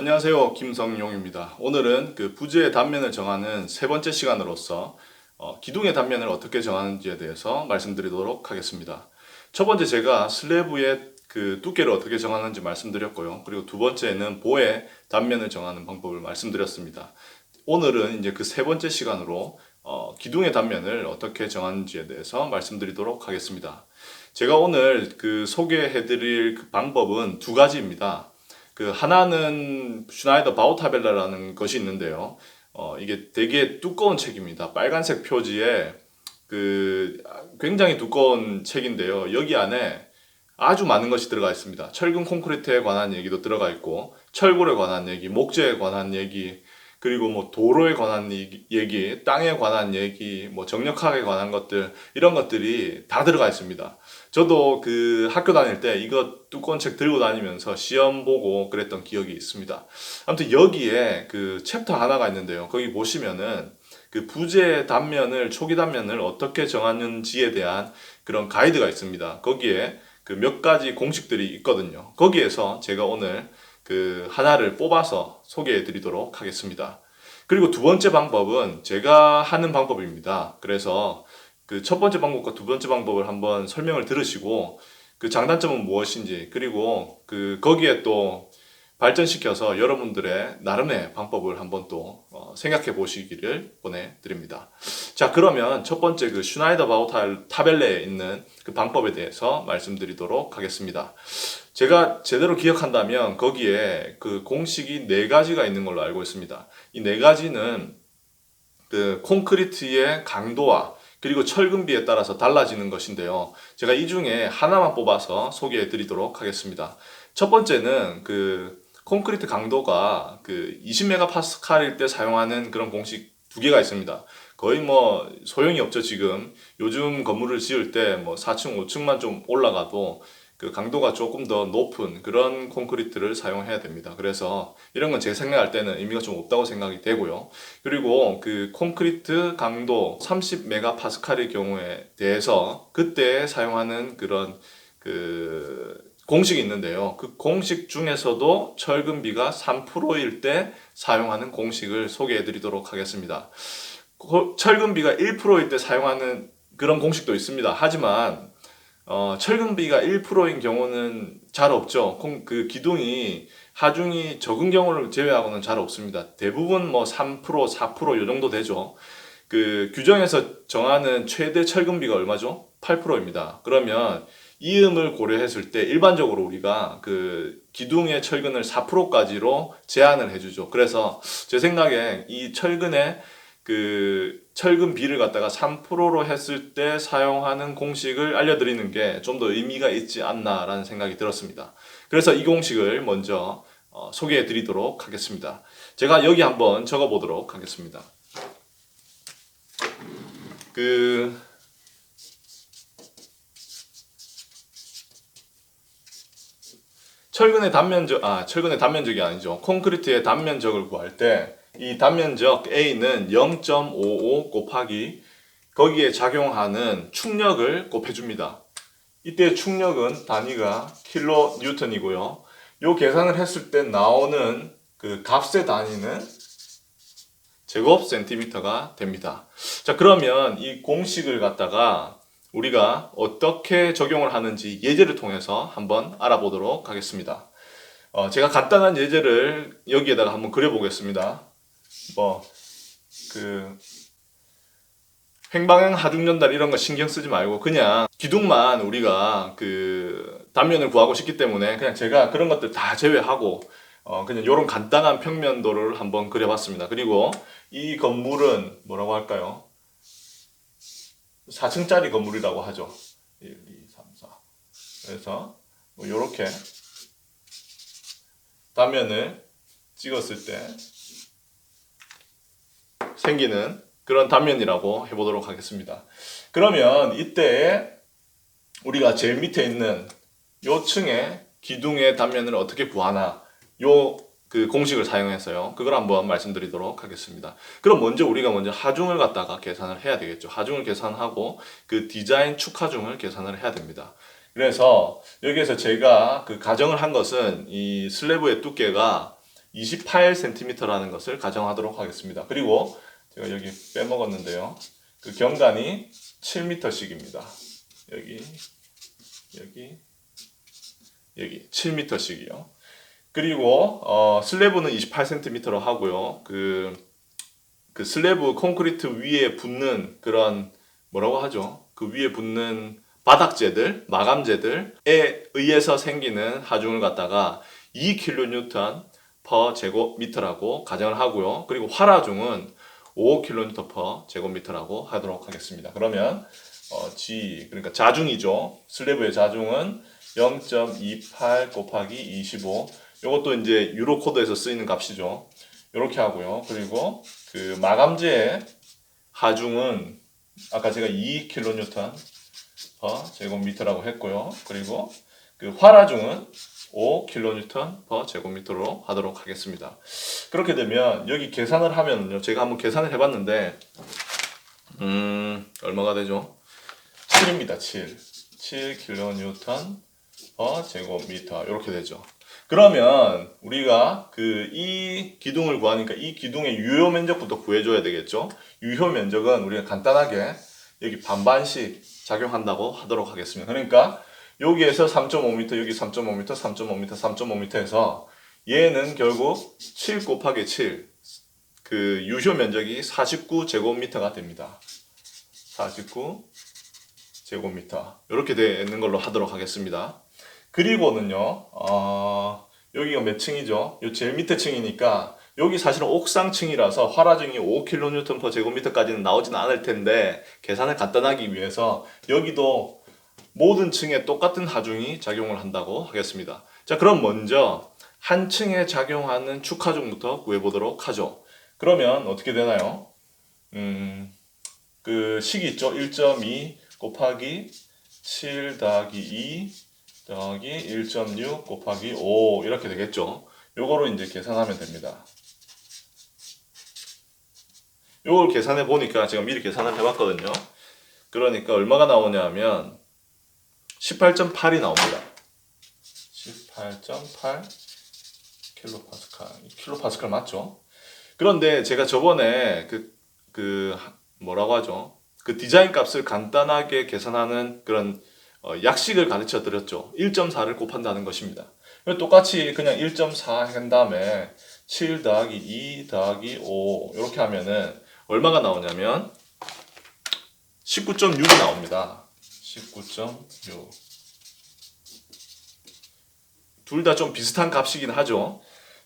안녕하세요. 김성용입니다. 오늘은 그 부지의 단면을 정하는 세 번째 시간으로서 어, 기둥의 단면을 어떻게 정하는지에 대해서 말씀드리도록 하겠습니다. 첫 번째 제가 슬래브의 그 두께를 어떻게 정하는지 말씀드렸고요. 그리고 두 번째는 보의 단면을 정하는 방법을 말씀드렸습니다. 오늘은 이제 그 세 번째 시간으로 어, 기둥의 단면을 어떻게 정하는지에 대해서 말씀드리도록 하겠습니다. 제가 오늘 그 소개해드릴 그 방법은 두 가지입니다. 그 하나는 슈나이더 바우타벨라라는 것이 있는데요. 어, 이게 되게 두꺼운 책입니다. 빨간색 표지에 그 굉장히 두꺼운 책인데요. 여기 안에 아주 많은 것이 들어가 있습니다. 철근 콘크리트에 관한 얘기도 들어가 있고, 철골에 관한 얘기, 목재에 관한 얘기, 그리고 뭐 도로에 관한 얘기, 땅에 관한 얘기, 뭐 정력학에 관한 것들 이런 것들이 다 들어가 있습니다. 저도 그 학교 다닐 때 이거 두꺼운 책 들고 다니면서 시험 보고 그랬던 기억이 있습니다. 아무튼 여기에 그 챕터 하나가 있는데요. 거기 보시면은 그 부재 단면을 초기 단면을 어떻게 정하는지에 대한 그런 가이드가 있습니다. 거기에 그 몇 가지 공식들이 있거든요. 거기에서 제가 오늘 그 하나를 뽑아서 소개해 드리도록 하겠습니다. 그리고 두 번째 방법은 제가 하는 방법입니다. 그래서 그 첫 번째 방법과 두 번째 방법을 한번 설명을 들으시고 그 장단점은 무엇인지 그리고 그 거기에 또 발전시켜서 여러분들의 나름의 방법을 한번 또 어, 생각해 보시기를 보내드립니다. 자, 그러면 첫 번째 그 슈나이더 바우탈 타벨레에 있는 그 방법에 대해서 말씀드리도록 하겠습니다. 제가 제대로 기억한다면 거기에 그 공식이 네 가지가 있는 걸로 알고 있습니다. 이 네 가지는 그 콘크리트의 강도와 그리고 철근비에 따라서 달라지는 것인데요. 제가 이 중에 하나만 뽑아서 소개해 드리도록 하겠습니다. 첫 번째는 그 콘크리트 강도가 그 20메가파스칼일 때 사용하는 그런 공식 두 개가 있습니다. 거의 뭐 소용이 없죠, 지금. 요즘 건물을 지을 때 뭐 4층, 5층만 좀 올라가도 그 강도가 조금 더 높은 그런 콘크리트를 사용해야 됩니다. 그래서 이런 건 제가 생각할 때는 의미가 좀 없다고 생각이 되고요. 그리고 그 콘크리트 강도 30메가파스칼의 경우에 대해서 그때 사용하는 그런 그 공식이 있는데요. 그 공식 중에서도 철근비가 3%일 때 사용하는 공식을 소개해 드리도록 하겠습니다. 철근비가 1%일 때 사용하는 그런 공식도 있습니다. 하지만 어, 철근비가 1%인 경우는 잘 없죠. 콩, 그 기둥이 하중이 적은 경우를 제외하고는 잘 없습니다. 대부분 뭐 3%, 4%요 정도 되죠. 그 규정에서 정하는 최대 철근비가 얼마죠? 8%입니다. 그러면 이음을 고려했을 때 일반적으로 우리가 그 기둥의 철근을 4%까지로 제한을 해주죠. 그래서 제 생각에 이 철근의 그 철근 비를 갖다가 3%로 했을 때 사용하는 공식을 알려드리는 게 좀 더 의미가 있지 않나라는 생각이 들었습니다. 그래서 이 공식을 먼저 어, 소개해 드리도록 하겠습니다. 제가 여기 한번 적어 보도록 하겠습니다. 그 철근의 단면적 아 철근의 단면적이 아니죠. 콘크리트의 단면적을 구할 때 이 단면적 A는 0.55 곱하기 거기에 작용하는 충력을 곱해줍니다. 이때 충력은 단위가 킬로 뉴턴이고요. 요 계산을 했을 때 나오는 그 값의 단위는 제곱 센티미터가 됩니다. 자, 그러면 이 공식을 갖다가 우리가 어떻게 적용을 하는지 예제를 통해서 한번 알아보도록 하겠습니다. 어, 제가 간단한 예제를 여기에다가 한번 그려보겠습니다. 뭐, 그, 횡방향 하중 전달 이런 거 신경 쓰지 말고 그냥 기둥만 우리가 그 단면을 구하고 싶기 때문에 그냥 제가 그런 것들 다 제외하고 어 그냥 이런 간단한 평면도를 한번 그려봤습니다. 그리고 이 건물은 뭐라고 할까요? 4층짜리 건물이라고 하죠. 1, 2, 3, 4. 그래서 뭐 이렇게 단면을 찍었을 때 생기는 그런 단면이라고 해보도록 하겠습니다. 그러면 이때 우리가 제일 밑에 있는 요 층의 기둥의 단면을 어떻게 구하나 요 그 공식을 사용해서요. 그걸 한번 말씀드리도록 하겠습니다. 그럼 먼저 우리가 먼저 하중을 갖다가 계산을 해야 되겠죠. 하중을 계산하고 그 디자인 축 하중을 계산을 해야 됩니다. 그래서 여기에서 제가 그 가정을 한 것은 이 슬래브의 두께가 28cm라는 것을 가정하도록 하겠습니다. 그리고 제가 여기 빼먹었는데요. 그 경관이 7m씩입니다. 여기, 여기, 여기 7m씩이요. 그리고 어, 슬래브는 28cm로 하고요. 그, 그 슬래브 콘크리트 위에 붙는 그런 뭐라고 하죠? 그 위에 붙는 바닥재들, 마감재들에 의해서 생기는 하중을 갖다가 2kN per 제곱미터라고 가정을 하고요. 그리고 활하중은 5kN per 제곱미터라고 하도록 하겠습니다. 그러면 어, G 그러니까 자중이죠. 슬래브의 자중은 0.28 곱하기 25. 이것도 이제 유로 코드에서 쓰이는 값이죠. 이렇게 하고요. 그리고 그 마감재의 하중은 아까 제가 2kN per 제곱미터라고 했고요. 그리고 그 활하중은 5kN per 제곱미터로 하도록 하겠습니다. 그렇게 되면 여기 계산을 하면요. 제가 한번 계산을 해봤는데 음 얼마가 되죠? 7입니다. 7. 7kN per 제곱미터 이렇게 되죠. 그러면 우리가 그 이 기둥을 구하니까 이 기둥의 유효 면적부터 구해줘야 되겠죠. 유효 면적은 우리가 간단하게 여기 반반씩 작용한다고 하도록 하겠습니다. 그러니까 여기에서 3.5m, 여기 3.5m, 3.5m, 3.5m에서 얘는 결국 7 곱하기 7, 그 유효 면적이 49 제곱미터가 됩니다. 49 제곱미터 이렇게 되는 걸로 하도록 하겠습니다. 그리고는요, 어, 여기가 몇 층이죠? 요 제일 밑에 층이니까 여기 사실은 옥상층이라서 활화증이 5kN per 제곱미터까지는 나오진 않을 텐데 계산을 간단하기 위해서 여기도 모든 층에 똑같은 하중이 작용을 한다고 하겠습니다. 자, 그럼 먼저 한 층에 작용하는 축하중부터 구해보도록 하죠. 그러면 어떻게 되나요? 음, 그 식이 있죠? 1.2 곱하기 7 더하기 2 더하기 1.6 곱하기 5 이렇게 되겠죠. 요거로 이제 계산하면 됩니다. 요걸 계산해 보니까 제가 미리 계산을 해봤거든요. 그러니까 얼마가 나오냐면 18.8이 나옵니다. 18.8 킬로파스칼. 킬로파스칼 맞죠? 그런데 제가 저번에 그, 그, 뭐라고 하죠? 그 디자인 값을 간단하게 계산하는 그런 어, 약식을 가르쳐 드렸죠. 1.4를 곱한다는 것입니다. 똑같이 그냥 1.4한 다음에 7 더하기 2 더하기 5 이렇게 하면은 얼마가 나오냐면 19.6이 나옵니다. 19.6. 둘 다 좀 비슷한 값이긴 하죠.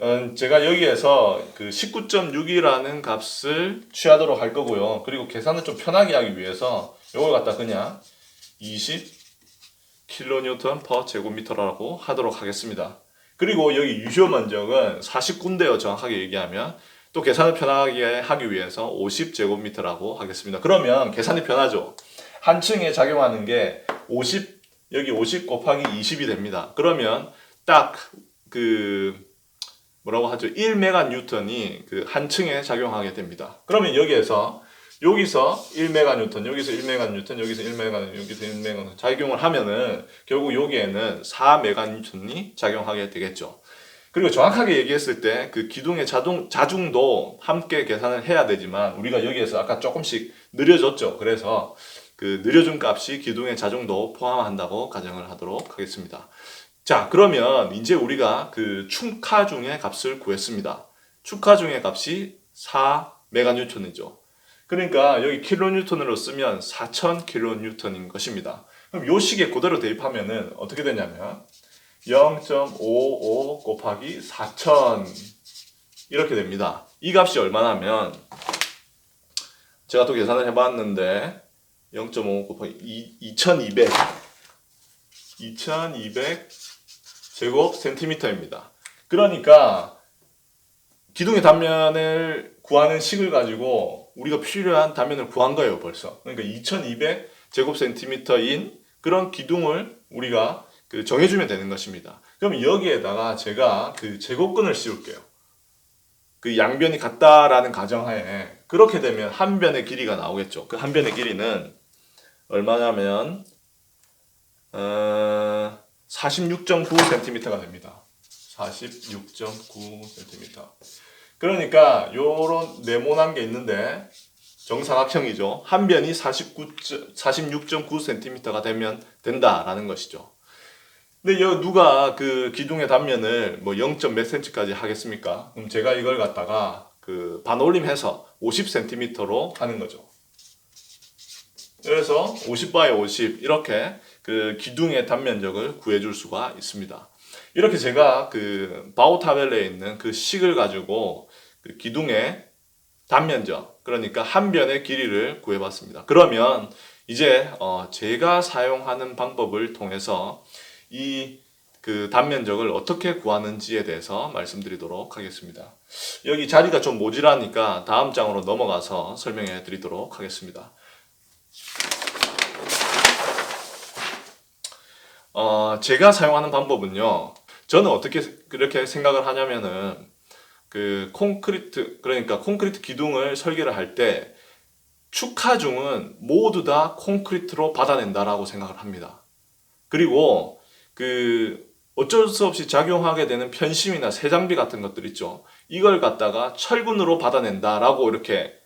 음, 제가 여기에서 그 19.6이라는 값을 취하도록 할 거고요. 그리고 계산을 좀 편하게 하기 위해서 이걸 갖다 그냥 20 킬로뉴턴 퍼 제곱미터라고 하도록 하겠습니다. 그리고 여기 유효 면적은 49인데요. 정확하게 얘기하면 또 계산을 편하게 하기 위해서 50 제곱미터라고 하겠습니다. 그러면 계산이 편하죠. 한 층에 작용하는 게 50, 여기 50 곱하기 20이 됩니다. 그러면 딱 그 뭐라고 하죠? 1메가 뉴턴이 그 한 층에 작용하게 됩니다. 그러면 여기에서 여기서 1메가 뉴턴, 여기서 1메가 뉴턴, 여기서 1메가 여기서 1메가 뉴턴 작용을 하면은 결국 여기에는 4메가 뉴턴이 작용하게 되겠죠. 그리고 정확하게 얘기했을 때 그 기둥의 자동 자중도 함께 계산을 해야 되지만 우리가 여기에서 아까 조금씩 느려졌죠. 그래서 그 느려준 값이 기둥의 자중도 포함한다고 가정을 하도록 하겠습니다. 자, 그러면 이제 우리가 그 축하중의 값을 구했습니다. 축하 중의 값이 4 메가뉴턴이죠. 그러니까 여기 킬로뉴턴으로 쓰면 4000 킬로뉴턴인 것입니다. 그럼 요 식에 그대로 대입하면은 어떻게 되냐면 0.55 곱하기 4000 이렇게 됩니다. 이 값이 얼마냐면 제가 또 계산을 해봤는데 0.5 곱하기 2200 2200 제곱 센티미터입니다. 그러니까 기둥의 단면을 구하는 식을 가지고 우리가 필요한 단면을 구한 거예요, 벌써. 그러니까 2200 제곱 센티미터인 그런 기둥을 우리가 그 정해주면 되는 것입니다. 그럼 여기에다가 제가 그 제곱근을 씌울게요. 그 양변이 같다라는 가정하에 그렇게 되면 한 변의 길이가 나오겠죠. 그 한 변의 길이는 얼마냐면 어, 46.9cm가 됩니다. 46.9cm. 그러니까 요런 네모난 게 있는데 정사각형이죠. 한 변이 49, 46.9cm가 되면 된다라는 것이죠. 근데 여 누가 그 기둥의 단면을 뭐 0. 몇 cm까지 하겠습니까? 그럼 제가 이걸 갖다가 그 반올림해서 50cm로 하는 거죠. 그래서 50바에 50 이렇게 그 기둥의 단면적을 구해줄 수가 있습니다. 이렇게 제가 그 바우타벨레에 있는 그 식을 가지고 그 기둥의 단면적 그러니까 한 변의 길이를 구해봤습니다. 그러면 이제 어 제가 사용하는 방법을 통해서 이 그 단면적을 어떻게 구하는지에 대해서 말씀드리도록 하겠습니다. 여기 자리가 좀 모자라니까 다음 장으로 넘어가서 설명해 드리도록 하겠습니다. 어, 제가 사용하는 방법은요. 저는 어떻게 그렇게 생각을 하냐면은 그 콘크리트 그러니까 콘크리트 기둥을 설계를 할 때 축하중은 모두 다 콘크리트로 받아낸다라고 생각을 합니다. 그리고 그 어쩔 수 없이 작용하게 되는 편심이나 세장비 같은 것들 있죠. 이걸 갖다가 철근으로 받아낸다라고 이렇게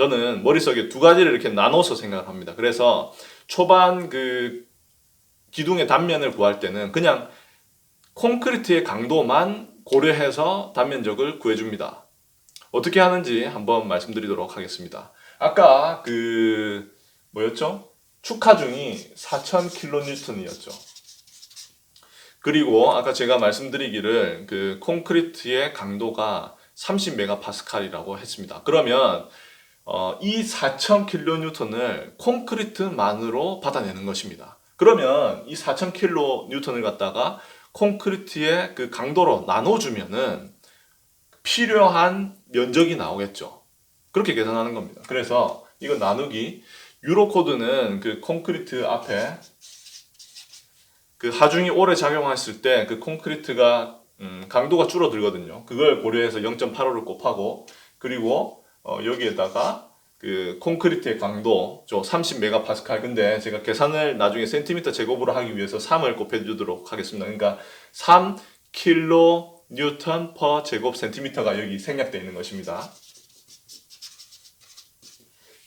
저는 머릿속에 두 가지를 이렇게 나눠서 생각을 합니다. 그래서 초반 그 기둥의 단면을 구할 때는 그냥 콘크리트의 강도만 고려해서 단면적을 구해줍니다. 어떻게 하는지 한번 말씀드리도록 하겠습니다. 아까 그 뭐였죠? 축하중이 4,000kN이었죠. 그리고 아까 제가 말씀드리기를 그 콘크리트의 강도가 30메가파스칼이라고 했습니다. 그러면 어, 이 4,000kN을 콘크리트만으로 받아내는 것입니다. 그러면 이 4,000kN을 갖다가 콘크리트의 그 강도로 나눠주면은 필요한 면적이 나오겠죠. 그렇게 계산하는 겁니다. 그래서 이거 나누기 유로 코드는 그 콘크리트 앞에 그 하중이 오래 작용했을 때 그 콘크리트가 음, 강도가 줄어들거든요. 그걸 고려해서 0.85를 곱하고 그리고 어, 여기에다가 그 콘크리트의 강도 저 30메가파스칼 근데 제가 계산을 나중에 센티미터 제곱으로 하기 위해서 3을 곱해 주도록 하겠습니다. 그러니까 3 킬로 뉴턴 퍼 제곱 센티미터가 여기 생략되어 있는 것입니다.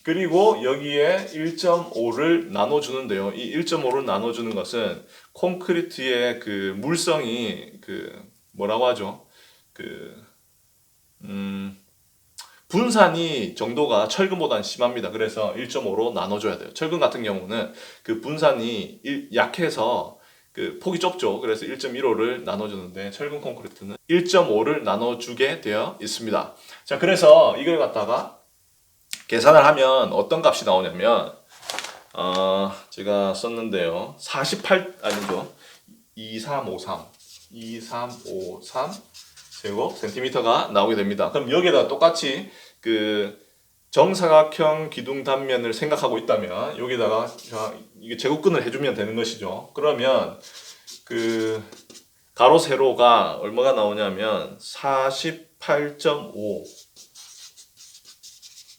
그리고 여기에 1.5를 나눠주는데요. 이 1.5를 나눠주는 것은 콘크리트의 그 물성이 그 뭐라고 하죠? 그 음, 분산이 정도가 철근보다는 심합니다. 그래서 1.5로 나눠줘야 돼요. 철근 같은 경우는 그 분산이 일- 약해서 그 폭이 좁죠. 그래서 1.15를 나눠주는데 철근 콘크리트는 1.5를 나눠주게 되어 있습니다. 자, 그래서 이걸 갖다가 계산을 하면 어떤 값이 나오냐면 어, 제가 썼는데요. 48 아니죠. 2353 2353 제곱 센티미터가 나오게 됩니다. 그럼 여기에다 똑같이 그 정사각형 기둥 단면을 생각하고 있다면 여기다가 자, 이게 제곱근을 해주면 되는 것이죠. 그러면 그 가로 세로가 얼마가 나오냐면 48.5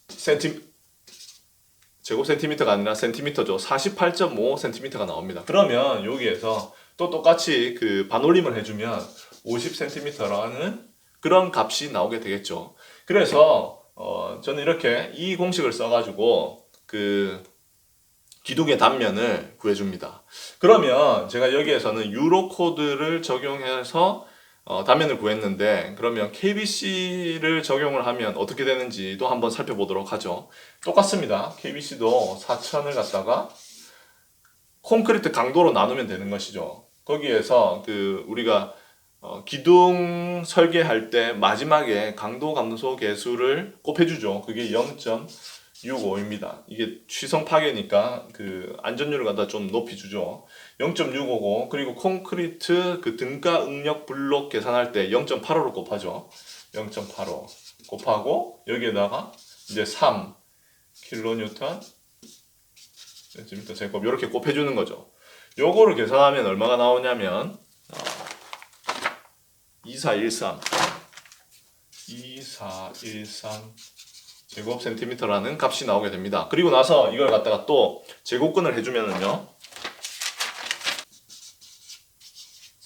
센티 제곱 센티미터가 아니라 센티미터죠. 48.5 센티미터가 나옵니다. 그러면 여기에서 또 똑같이 그 반올림을 해주면 50 센티미터라는 그런 값이 나오게 되겠죠. 그래서 어, 저는 이렇게 이 공식을 써가지고 그 기둥의 단면을 구해줍니다. 그러면 제가 여기에서는 유로 코드를 적용해서 어, 단면을 구했는데 그러면 KBC를 적용을 하면 어떻게 되는지도 한번 살펴보도록 하죠. 똑같습니다. KBC도 4천을 갖다가 콘크리트 강도로 나누면 되는 것이죠. 거기에서 그 우리가 어, 기둥 설계할 때 마지막에 강도 감소 계수를 곱해주죠. 그게 0.65입니다. 이게 취성 파괴니까 그 안전율을 갖다 좀 높이 주죠. 0.655 그리고 콘크리트 그 등가 응력 블록 계산할 때 0.85로 곱하죠. 0.85 곱하고 여기에다가 이제 3 킬로뉴턴 센티미터 제곱 이렇게 곱해주는 거죠. 요거를 계산하면 얼마가 나오냐면 어, 2413 2413 제곱 센티미터라는 값이 나오게 됩니다. 그리고 나서 이걸 갖다가 또 제곱근을 해주면은요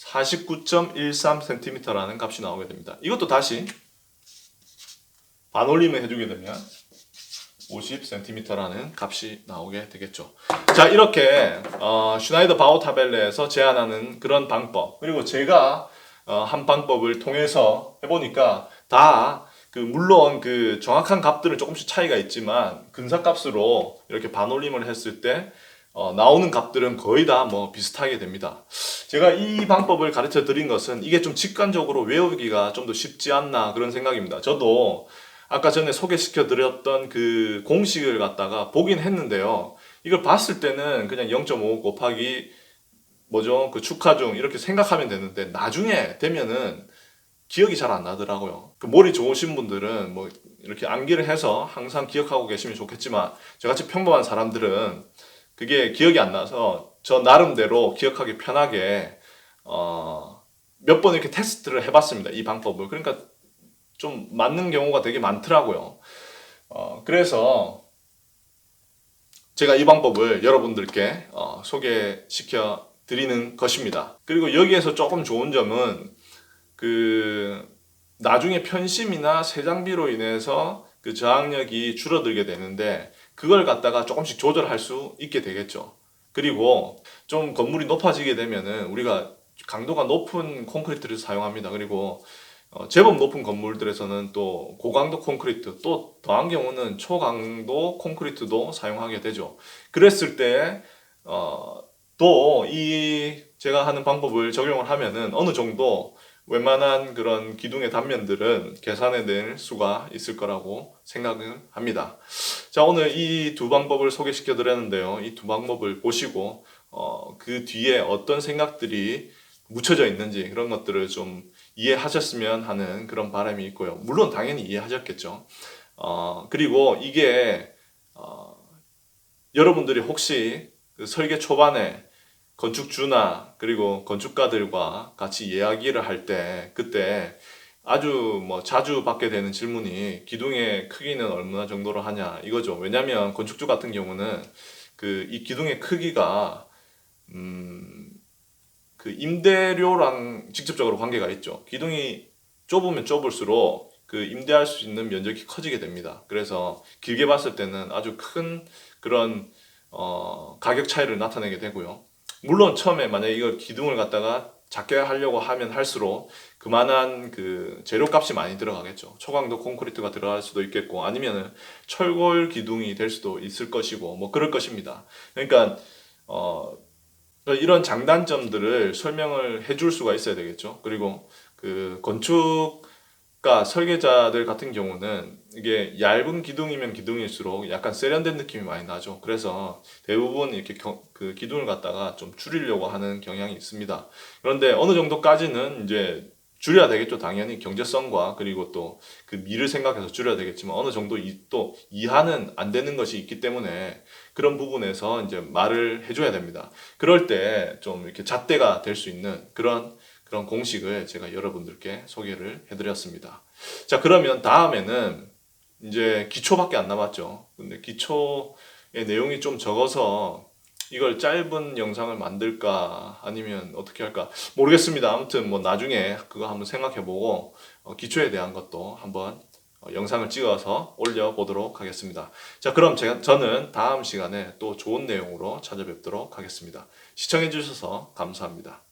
49.13cm라는 값이 나오게 됩니다. 이것도 다시 반올림을 해주게 되면 50cm라는 값이 나오게 되겠죠. 자 이렇게 어, 슈나이더 바우 타벨레에서 제안하는 그런 방법 그리고 제가 어, 한 방법을 통해서 해보니까 다 그 물론 그 정확한 값들은 조금씩 차이가 있지만 근사값으로 이렇게 반올림을 했을 때 어, 나오는 값들은 거의 다 뭐 비슷하게 됩니다. 제가 이 방법을 가르쳐 드린 것은 이게 좀 직관적으로 외우기가 좀 더 쉽지 않나 그런 생각입니다. 저도 아까 전에 소개시켜 드렸던 그 공식을 갖다가 보긴 했는데요. 이걸 봤을 때는 그냥 0.5 곱하기 뭐죠? 그 축하 중 이렇게 생각하면 되는데 나중에 되면은 기억이 잘 안 나더라고요. 그 머리 좋으신 분들은 뭐 이렇게 암기를 해서 항상 기억하고 계시면 좋겠지만 저같이 평범한 사람들은 그게 기억이 안 나서 저 나름대로 기억하기 편하게 어, 몇 번 이렇게 테스트를 해봤습니다. 이 방법을. 그러니까 좀 맞는 경우가 되게 많더라고요. 어, 그래서 제가 이 방법을 여러분들께 어, 소개시켜 드리는 것입니다. 그리고 여기에서 조금 좋은 점은 그 나중에 편심이나 새 장비로 인해서 그 저항력이 줄어들게 되는데 그걸 갖다가 조금씩 조절할 수 있게 되겠죠. 그리고 좀 건물이 높아지게 되면은 우리가 강도가 높은 콘크리트를 사용합니다. 그리고 어, 제법 높은 건물들에서는 또 고강도 콘크리트 또 더한 경우는 초강도 콘크리트도 사용하게 되죠. 그랬을 때 어, 또 이 제가 하는 방법을 적용을 하면은 어느 정도 웬만한 그런 기둥의 단면들은 계산해낼 수가 있을 거라고 생각을 합니다. 자 오늘 이 두 방법을 소개시켜 드렸는데요. 이 두 방법을 보시고 어, 그 뒤에 어떤 생각들이 묻혀져 있는지 그런 것들을 좀 이해하셨으면 하는 그런 바람이 있고요. 물론 당연히 이해하셨겠죠. 어, 그리고 이게 어, 여러분들이 혹시 그 설계 초반에 건축주나 그리고 건축가들과 같이 이야기를 할 때 그때 아주 뭐 자주 받게 되는 질문이 기둥의 크기는 얼마나 정도로 하냐 이거죠. 왜냐하면 건축주 같은 경우는 그 이 기둥의 크기가 음, 그 임대료랑 직접적으로 관계가 있죠. 기둥이 좁으면 좁을수록 그 임대할 수 있는 면적이 커지게 됩니다. 그래서 길게 봤을 때는 아주 큰 그런 어, 가격 차이를 나타내게 되고요. 물론 처음에 만약에 이걸 기둥을 갖다가 작게 하려고 하면 할수록 그만한 그 재료값이 많이 들어가겠죠. 초강도 콘크리트가 들어갈 수도 있겠고 아니면은 철골 기둥이 될 수도 있을 것이고 뭐 그럴 것입니다. 그러니까 어 이런 장단점들을 설명을 해줄 수가 있어야 되겠죠. 그리고 그 건축 가 설계자들 같은 경우는 이게 얇은 기둥이면 기둥일수록 약간 세련된 느낌이 많이 나죠. 그래서 대부분 이렇게 겨, 그 기둥을 갖다가 좀 줄이려고 하는 경향이 있습니다. 그런데 어느 정도까지는 이제 줄여야 되겠죠. 당연히 경제성과 그리고 또 그 미를 생각해서 줄여야 되겠지만 어느 정도 이, 또 이하는 안 되는 것이 있기 때문에 그런 부분에서 이제 말을 해줘야 됩니다. 그럴 때 좀 이렇게 잣대가 될 수 있는 그런 그런 공식을 제가 여러분들께 소개를 해드렸습니다. 자 그러면 다음에는 이제 기초밖에 안 남았죠. 근데 기초의 내용이 좀 적어서 이걸 짧은 영상을 만들까 아니면 어떻게 할까 모르겠습니다. 아무튼 뭐 나중에 그거 한번 생각해보고 어, 기초에 대한 것도 한번 어, 영상을 찍어서 올려보도록 하겠습니다. 자, 그럼 제가, 저는 다음 시간에 또 좋은 내용으로 찾아뵙도록 하겠습니다. 시청해주셔서 감사합니다.